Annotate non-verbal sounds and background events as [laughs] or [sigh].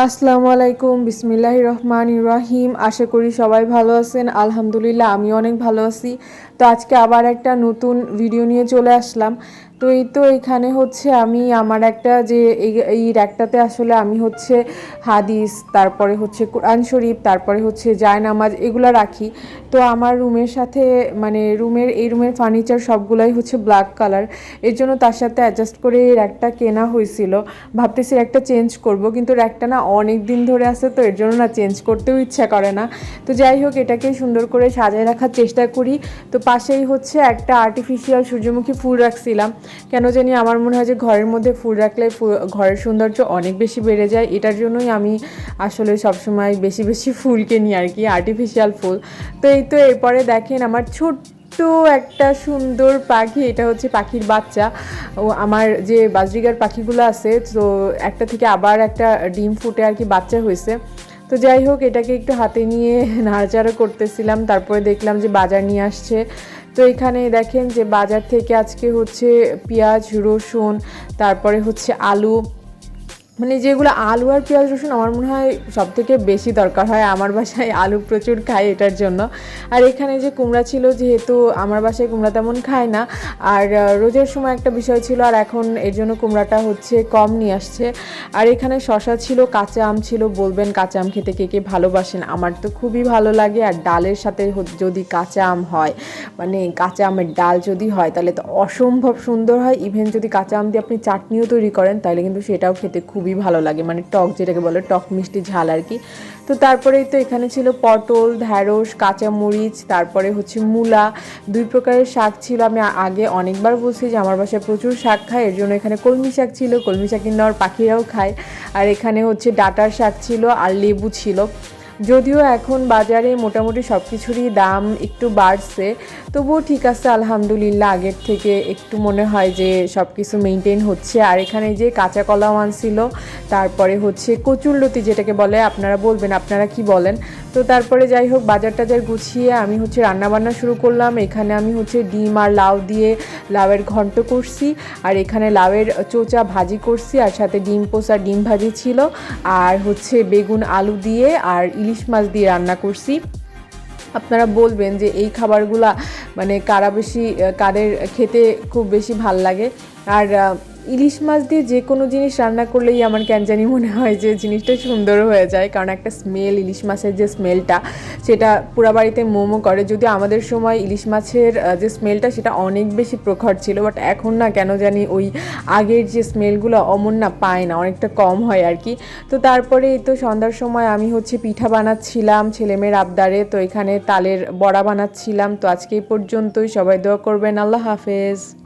আসসালামু আলাইকুম, বিসমিল্লাহ রহমান রাহিম। আশা করি সবাই ভালো আছেন। আলহামদুলিল্লাহ আমি অনেক ভালো আছি। তো আজকে আবার একটা নতুন ভিডিও নিয়ে চলে আসলাম। তো এই তো এখানে হচ্ছে আমি, আমার একটা যে এই- র্যাকটাতে আসলে আমি হচ্ছে হাদিস, তারপরে হচ্ছে কোরআন শরীফ, তারপরে হচ্ছে জায়নামাজ এগুলো রাখি। তো আমার রুমের সাথে মানে রুমের, এই রুমের ফার্নিচার সবগুলাই হচ্ছে ব্ল্যাক কালারের জন্য তার সাথে অ্যাডজাস্ট করে এই র্যাকটা কেনা হয়েছিল। ভাবতেছি র্যাকটা চেঞ্জ করব, কিন্তু র্যাকটা না অনেক দিন ধরে আছে, তো এর জন্য না চেঞ্জ করতেও ইচ্ছা করে না। তো যাই হোক, এটাকে সুন্দর করে সাজায় রাখার চেষ্টা করি। তো পাশেই হচ্ছে একটা আর্টিফিশিয়াল সূর্যমুখী ফুল রাখছিলাম। কেন জানি আমার মনে হয় যে ঘরের মধ্যে ফুল রাখলে ঘরের সৌন্দর্য অনেক বেশি বেড়ে যায়। এটার জন্যই আমি আসলে সবসময় বেশি বেশি ফুল কিনি আর কি আর্টিফিশিয়াল ফুল। তো এই তো এরপরে দেখেন আমার ছোট্ট একটা সুন্দর পাখি, এটা হচ্ছে পাখির বাচ্চা। ও আমার যে বাজরিগার পাখিগুলো আছে, তো একটা থেকে আবার একটা ডিম ফুটে আর কি বাচ্চা হয়েছে। তো যাই হোক, এটাকে একটু হাতে নিয়ে [laughs] নাড়াচাড়া করতেছিলাম, তারপরে দেখলাম যে বাজার নিয়ে আসছে। তো এখানে দেখেন যে বাজার থেকে আজকে হচ্ছে পেঁয়াজ রসুন তারপরে হচ্ছে আলু মানে যেগুলো আলু আর পেঁয়াজ রসুন আমার মনে হয় সব থেকে বেশি দরকার হয় আমার বাসায় আলু প্রচুর খাই এটার জন্য। আর এখানে যে কুমড়া ছিল যেহেতু আমার বাসায় কুমড়া তেমন খায় না। আর রোজের সময় একটা বিষয় ছিল আর এখন এর জন্য কুমড়াটা হচ্ছে কম নিয়ে আসছে। আর এখানে শশা ছিল, কাঁচা আম ছিল, বলবেন কাঁচা আম খেতে কে কে ভালোবাসেন? আমার তো খুবই ভালো লাগে। আর ডালের সাথে যদি কাঁচা আম হয় মানে কাঁচা আমের ডাল যদি হয়, তাহলে তো অসম্ভব সুন্দর হয়। ইভেন যদি কাঁচা আম দিয়ে আপনি চাটনিও তৈরি করেন, তাহলে কিন্তু সেটাও খেতে খুবই ভালো লাগে মানে টক যেটাকে বলে, টক মিষ্টি ঝাল আর কি। তো তারপরেই তো এখানে ছিল পটল, ঢ্যাঁড়স, কাঁচামরিচ, তারপরে হচ্ছে মূলা, দুই প্রকারের শাক ছিল। আমি আগে অনেকবার বলছি যে আমার বাসায় প্রচুর শাক খায়, এর জন্য এখানে কলমি শাক ছিল, কলমি শাক আমার পাখিরাও খায়। আর এখানে হচ্ছে ডাটার শাক ছিল আর লেবু ছিল। যদিও এখন বাজারে মোটামুটি সব কিছুরই দাম একটু বাড়ছে, তবুও ঠিক আছে, আলহামদুলিল্লাহ, আগের থেকে একটু মনে হয় যে সব কিছু মেনটেন হচ্ছে। আর এখানে যে কাঁচা কলাও আনছিল, তারপরে হচ্ছে কচুরলতি যেটাকে বলে, আপনারা বলবেন, আপনারা কি বলেন? তো তারপরে যাই হোক, বাজার টাজার গুছিয়ে আমি হচ্ছে রান্নাবান্না শুরু করলাম। এখানে আমি হচ্ছে ডিম আর লাউ দিয়ে লাউয়ের ঘন্ট করছি আর এখানে লাউয়ের চোচা ভাজি করছি আর সাথে ডিম পোসা ডিম ভাজি ছিল আর হচ্ছে বেগুন আলু দিয়ে আর ইলিশ মাছ দিয়ে রান্না করছি। আপনারা বলবেন যে এই খাবারগুলা মানে কারা বেশি, কাদের খেতে খুব বেশি ভালো লাগে? আর ইলিশ মাছ দিয়ে যে কোনো জিনিস রান্না করলেই আমার কেন জানি মনে হয় যে জিনিসটা সুন্দর হয়ে যায়। কারণ একটা স্মেল ইলিশ মাছের যে স্মেলটা সেটা পুরা বাড়িতে মোমো করে। যদি আমাদের সময় ইলিশ মাছের যে স্মেলটা সেটা অনেক বেশি প্রখর ছিল বাট এখন না কেন জানি ওই আগের যে স্মেলগুলো অমন না পায় না, অনেকটা কম হয় আর কি। তো তারপরে তো সন্ধ্যার সময় আমি হচ্ছে পিঠা বানাচ্ছিলাম, ছেলেমেয়ের আবদারে। তো এখানে তালের বড়া বানাচ্ছিলাম। তো আজকে এই পর্যন্তই। সবাই দোয়া করবেন। আল্লাহ হাফেজ।